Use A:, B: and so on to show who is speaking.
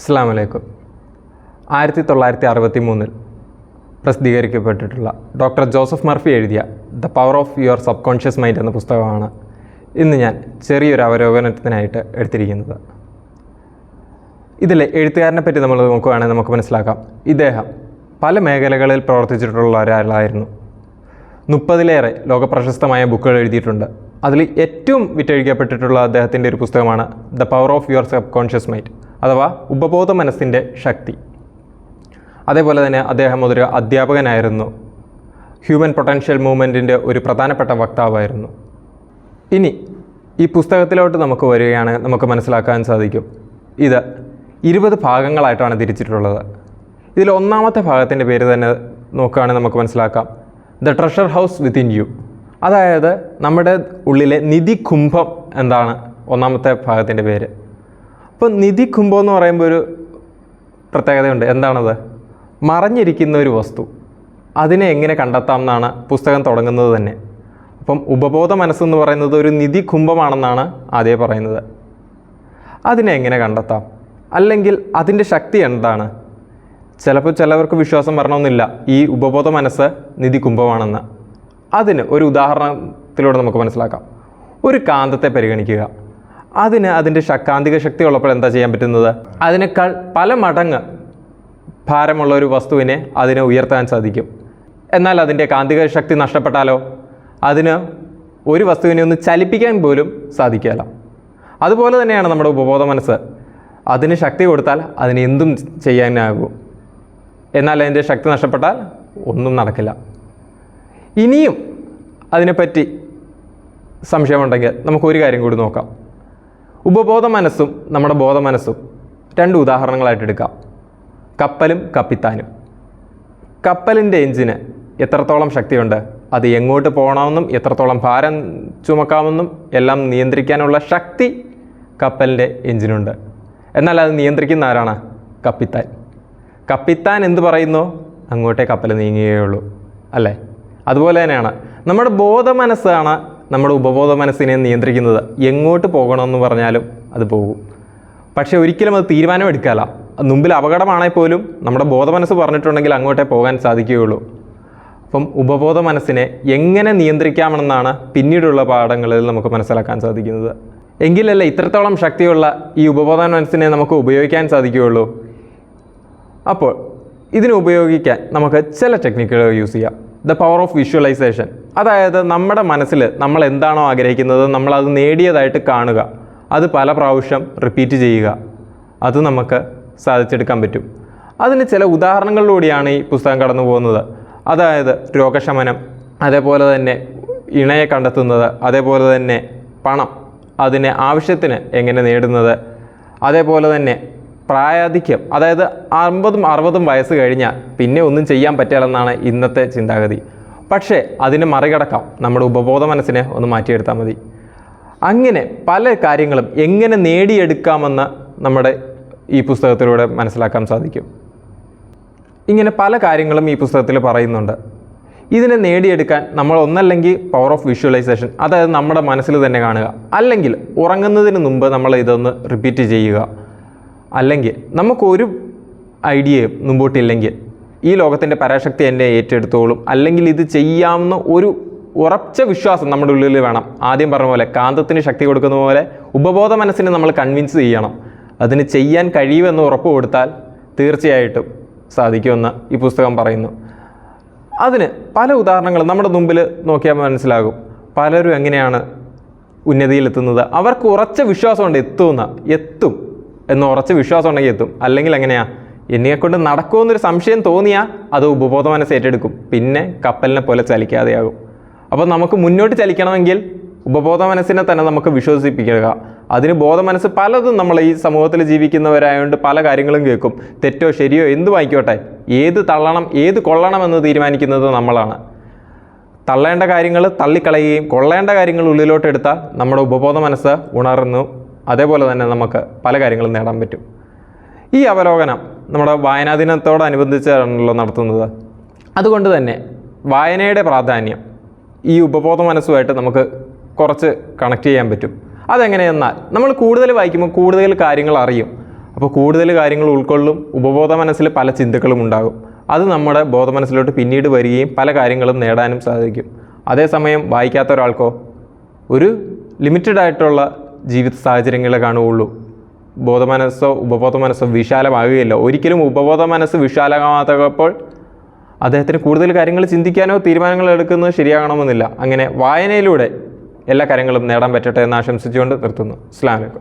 A: അസ്സാം വലൈക്കും ആയിരത്തി തൊള്ളായിരത്തി അറുപത്തി മൂന്നിൽ പ്രസിദ്ധീകരിക്കപ്പെട്ടിട്ടുള്ള ഡോക്ടർ ജോസഫ് മർഫി എഴുതിയ the power of your subconscious mind എന്ന പുസ്തകമാണ് ഇന്ന് ഞാൻ ചെറിയൊരു അവലോകനത്തിനായിട്ട് എടുത്തിരിക്കുന്നത്. ഇതിലെ എഴുത്തുകാരനെ പറ്റി നമ്മൾ നോക്കുകയാണെങ്കിൽ നമുക്ക് മനസ്സിലാക്കാം. ഇദ്ദേഹം പല മേഖലകളിൽ പ്രവർത്തിച്ചിട്ടുള്ള ഒരാളായിരുന്നു. മുപ്പതിലേറെ ലോകപ്രശസ്തമായ ബുക്കുകൾ എഴുതിയിട്ടുണ്ട്. അതിൽ ഏറ്റവും വിറ്റഴിക്കപ്പെട്ടിട്ടുള്ള അദ്ദേഹത്തിന്റെ ഒരു പുസ്തകമാണ് the power of your subconscious mind. അഥവാ ഉപബോധ മനസ്സിന്റെ ശക്തി. അതേപോലെ തന്നെ അദ്ദേഹം ഒരു അധ്യാപകനായിരുന്നു. ഹ്യൂമൻ പൊട്ടൻഷ്യൽ മൂവ്മെന്റിന്റെ ഒരു പ്രധാനപ്പെട്ട വക്താവായിരുന്നു. ഇനി ഈ പുസ്തകത്തിലോട്ട് നമുക്ക് വരികയാണ് നമുക്ക് മനസ്സിലാക്കാൻ സാധിക്കും. ഇത് ഇരുപത് ഭാഗങ്ങളായിട്ടാണ് തിരിച്ചിട്ടുള്ളത്. ഇതിൽ ഒന്നാമത്തെ ഭാഗത്തിന്റെ പേര് തന്നെ നോക്കുകയാണെങ്കിൽ നമുക്ക് മനസ്സിലാക്കാം. The treasure house within you അതായത് നമ്മുടെ ഉള്ളിലെ നിധി കുംഭം എന്താണ്? ഒന്നാമത്തെ ഭാഗത്തിന്റെ പേര്. അപ്പോൾ നിധി കുംഭം എന്ന് പറയുമ്പോൾ ഒരു പ്രത്യേകതയുണ്ട്. എന്താണത്? മറഞ്ഞിരിക്കുന്ന ഒരു വസ്തു. അതിനെ എങ്ങനെ കണ്ടെത്താം എന്നാണ് പുസ്തകം തുടങ്ങുന്നത് തന്നെ. അപ്പം ഉപബോധ മനസ്സെന്ന് പറയുന്നത് ഒരു നിധി കുംഭമാണെന്നാണ് ആദ്യം പറയുന്നത്. അതിനെ എങ്ങനെ കണ്ടെത്താം? അല്ലെങ്കിൽ അതിന്റെ ശക്തി എന്താണ്? ചിലപ്പോൾ ചിലവർക്ക് വിശ്വാസം വരണമെന്നില്ല. ഈ ഉപബോധ മനസ്സ് നിധി കുംഭമാണെന്ന്. അതിന് ഒരു ഉദാഹരണത്തിലൂടെ നമുക്ക് മനസ്സിലാക്കാം. ഒരു കാന്തത്തെ പരിഗണിക്കുക. അതിന് അതിന്റെ ശക്കാന്തിക ശക്തി ഉള്ളപ്പോൾ എന്താ ചെയ്യാൻ പറ്റുന്നത്? അതിനേക്കാൾ പല മടങ്ങ് ഭാരമുള്ള ഒരു വസ്തുവിനെ അതിനെ ഉയർത്താൻ സാധിക്കും. എന്നാൽ അതിന്റെ കാന്തിക ശക്തി നഷ്ടപ്പെട്ടാലോ? അതിന് ഒരു വസ്തുവിനെ ഒന്ന് ചലിപ്പിക്കാൻ പോലും സാധിക്കില്ല അതുപോലെ തന്നെയാണ് നമ്മുടെ ഉപബോധ മനസ്സ്. അതിന് ശക്തി കൊടുത്താൽ അതിന് എന്തും ചെയ്യാനാകും. എന്നാൽ അതിന്റെ ശക്തി നഷ്ടപ്പെട്ടാൽ ഒന്നും നടക്കില്ല. ഇനിയും അതിനെപ്പറ്റി സംശയമുണ്ടെങ്കിൽ നമുക്കൊരു കാര്യം കൂടി നോക്കാം. ഉപബോധ മനസ്സും നമ്മുടെ ബോധ മനസ്സും രണ്ട് ഉദാഹരണങ്ങളായിട്ട് എടുക്കാം. കപ്പലും കപ്പിത്താനും. കപ്പലിന്റെ എഞ്ചിന് എത്രത്തോളം ശക്തിയുണ്ട്? അത് എങ്ങോട്ട് പോകണമെന്നും എത്രത്തോളം ഭാരം ചുമക്കാമെന്നും എല്ലാം നിയന്ത്രിക്കാനുള്ള ശക്തി കപ്പലിന്റെ എഞ്ചിനുണ്ട്. എന്നാൽ അത് നിയന്ത്രിക്കുന്ന ആരാണ്? കപ്പിത്താൻ. കപ്പിത്താൻ എന്ത് പറയുന്നോ? അങ്ങോട്ടേ കപ്പൽ നീങ്ങുകയുള്ളൂ അല്ലേ? അതുപോലെ തന്നെയാണ്. നമ്മുടെ ബോധ മനസ്സാണ് നമ്മുടെ ഉപബോധ മനസ്സിനെ നിയന്ത്രിക്കുന്നത് എങ്ങോട്ട് പോകണമെന്ന് പറഞ്ഞാലും അത് പോകും. പക്ഷേ ഒരിക്കലും അത് തീരുമാനം എടുക്കാല്ല അത് മുമ്പിൽ അപകടമാണെങ്കിൽ പോലും നമ്മുടെ ബോധ മനസ്സ് പറഞ്ഞിട്ടുണ്ടെങ്കിൽ അങ്ങോട്ടേ പോകാൻ സാധിക്കുകയുള്ളൂ. അപ്പം ഉപബോധ മനസ്സിനെ എങ്ങനെ നിയന്ത്രിക്കാമെന്നാണ് പിന്നീടുള്ള പാഠങ്ങളിൽ നമുക്ക് മനസ്സിലാക്കാൻ സാധിക്കുന്നത്. എങ്കിലല്ല ഇത്രത്തോളം ശക്തിയുള്ള ഈ ഉപബോധ മനസ്സിനെ നമുക്ക് ഉപയോഗിക്കാൻ സാധിക്കുകയുള്ളൂ. അപ്പോൾ ഇതിനെ ഉപയോഗിക്കാൻ നമുക്ക് ചില ടെക്നിക്കുകൾ യൂസ് ചെയ്യാം. ദ പവർ ഓഫ് വിഷ്വലൈസേഷൻ അതായത് നമ്മുടെ മനസ്സിൽ നമ്മൾ എന്താണോ ആഗ്രഹിക്കുന്നത് നമ്മളത് നേടിയതായിട്ട് കാണുക. അത് പല പ്രാവശ്യം റിപ്പീറ്റ് ചെയ്യുക. അത് നമുക്ക് സാധിച്ചെടുക്കാൻ പറ്റും. അതിന് ചില ഉദാഹരണങ്ങളിലൂടെയാണ് ഈ പുസ്തകം കടന്നു പോകുന്നത്. അതായത് രോഗശമനം അതേപോലെ തന്നെ ഇണയെ കണ്ടെത്തുന്നത് അതേപോലെ തന്നെ പണം അതിനെ ആവശ്യത്തിന് എങ്ങനെ നേടുന്നത് അതേപോലെ തന്നെ പ്രായാധിക്യം അതായത് അമ്പതും അറുപതും വയസ്സ് കഴിഞ്ഞാൽ പിന്നെ ഒന്നും ചെയ്യാൻ പറ്റില്ലെന്നാണ് ഇന്നത്തെ ചിന്താഗതി. പക്ഷേ അതിനെ മറികടക്കാം. നമ്മുടെ ഉപബോധ മനസ്സിനെ ഒന്ന് മാറ്റിയെടുത്താൽ മതി. അങ്ങനെ പല കാര്യങ്ങളും എങ്ങനെ നേടിയെടുക്കാമെന്ന് നമ്മുടെ ഈ പുസ്തകത്തിലൂടെ മനസ്സിലാക്കാൻ സാധിക്കും. ഇങ്ങനെ പല കാര്യങ്ങളും ഈ പുസ്തകത്തിൽ പറയുന്നുണ്ട്. ഇതിനെ നേടിയെടുക്കാൻ നമ്മൾ ഒന്നല്ലെങ്കിൽ പവർ ഓഫ് വിഷ്വലൈസേഷൻ അതായത് നമ്മുടെ മനസ്സിൽ തന്നെ കാണുക. അല്ലെങ്കിൽ ഉറങ്ങുന്നതിന് മുമ്പ് നമ്മൾ ഇതൊന്ന് റിപ്പീറ്റ് ചെയ്യുക. അല്ലെങ്കിൽ നമുക്കൊരു ഐഡിയയും മുമ്പോട്ടില്ലെങ്കിൽ ഈ ലോകത്തിന്റെ പരാശക്തി എന്നെ ഏറ്റെടുത്തോളും. അല്ലെങ്കിൽ ഇത് ചെയ്യാവുന്ന ഒരു ഉറച്ച വിശ്വാസം നമ്മുടെ ഉള്ളിൽ വേണം. ആദ്യം പറഞ്ഞ പോലെ കാന്തത്തിന് ശക്തി കൊടുക്കുന്ന പോലെ ഉപബോധ മനസ്സിനെ നമ്മൾ കൺവിൻസ് ചെയ്യണം. അതിന് ചെയ്യാൻ കഴിയുമെന്ന് ഉറപ്പ് കൊടുത്താൽ തീർച്ചയായിട്ടും സാധിക്കുമെന്ന് ഈ പുസ്തകം പറയുന്നു. അതിന് പല ഉദാഹരണങ്ങൾ നമ്മുടെ മുമ്പിൽ നോക്കിയാൽ മനസ്സിലാകും. പലരും എങ്ങനെയാണ് ഉന്നതിയിലെത്തുന്നത് അവർക്ക് ഉറച്ച വിശ്വാസമുണ്ട് എത്തുമെന്ന് എത്തും. എന്ന് ഉറച്ച വിശ്വാസം ഉണ്ടെങ്കിൽ എത്തും. അല്ലെങ്കിൽ എങ്ങനെയാ? എന്നെ കൊണ്ട് നടക്കുമെന്നൊരു സംശയം തോന്നിയാൽ അത് ഉപബോധ മനസ്സ് ഏറ്റെടുക്കും പിന്നെ കപ്പലിനെ പോലെ ചലിക്കാതെയാകും. അപ്പോൾ നമുക്ക് മുന്നോട്ട് ചലിക്കണമെങ്കിൽ ഉപബോധ മനസ്സിനെ തന്നെ നമുക്ക് വിശ്വസിപ്പിക്കുക. അതിന് ബോധ മനസ്സ് പലതും നമ്മൾ ഈ സമൂഹത്തിൽ ജീവിക്കുന്നവരായതുകൊണ്ട് പല കാര്യങ്ങളും കേൾക്കും. തെറ്റോ ശരിയോ എന്ത് വായിക്കോട്ടെ? ഏത് തള്ളണം ഏത് കൊള്ളണം എന്ന് തീരുമാനിക്കുന്നത് നമ്മളാണ്. തള്ളേണ്ട കാര്യങ്ങൾ തള്ളിക്കളയുകയും കൊള്ളേണ്ട കാര്യങ്ങൾ ഉള്ളിലോട്ടെടുത്താൽ നമ്മുടെ ഉപബോധ മനസ്സ് ഉണർന്നു. അതേപോലെ തന്നെ നമുക്ക് പല കാര്യങ്ങളും നേടാൻ പറ്റും. ഈ അവലോകനം നമ്മുടെ വായനാ ദിനത്തോടനുബന്ധിച്ചാണല്ലോ നടത്തുന്നത്. അതുകൊണ്ട് തന്നെ വായനയുടെ പ്രാധാന്യം ഈ ഉപബോധ മനസ്സുമായിട്ട് നമുക്ക് കുറച്ച് കണക്ട് ചെയ്യാൻ പറ്റും. അതെങ്ങനെയെന്നാൽ നമ്മൾ കൂടുതൽ വായിക്കുമ്പോൾ കൂടുതൽ കാര്യങ്ങൾ അറിയും. അപ്പോൾ കൂടുതൽ കാര്യങ്ങൾ ഉൾക്കൊള്ളും ഉപബോധ മനസ്സിൽ പല ചിന്തകളും ഉണ്ടാകും. അത് നമ്മുടെ ബോധ മനസ്സിലോട്ട് പിന്നീട് വരികയും പല കാര്യങ്ങളും നേടാനും സാധിക്കും. അതേസമയം വായിക്കാത്ത ഒരാൾക്കോ ഒരു ലിമിറ്റഡ് ആയിട്ടുള്ള ജീവിത സാഹചര്യങ്ങളെ കാണുകയുള്ളൂ. ബോധമനസ്സോ ഉപബോധ മനസ്സോ വിശാലമാകുകയില്ല. ഒരിക്കലും ഉപബോധ മനസ്സ് വിശാലമാകാത്തപ്പോൾ അദ്ദേഹത്തിന് കൂടുതൽ കാര്യങ്ങൾ ചിന്തിക്കാനോ തീരുമാനങ്ങൾ എടുക്കുന്നത് ശരിയാകണമെന്നില്ല. അങ്ങനെ വായനയിലൂടെ എല്ലാ കാര്യങ്ങളും നേടാൻ പറ്റട്ടെ എന്ന് ആശംസിച്ചുകൊണ്ട് നിർത്തുന്നു. അസ്ലാം വലൈക്കും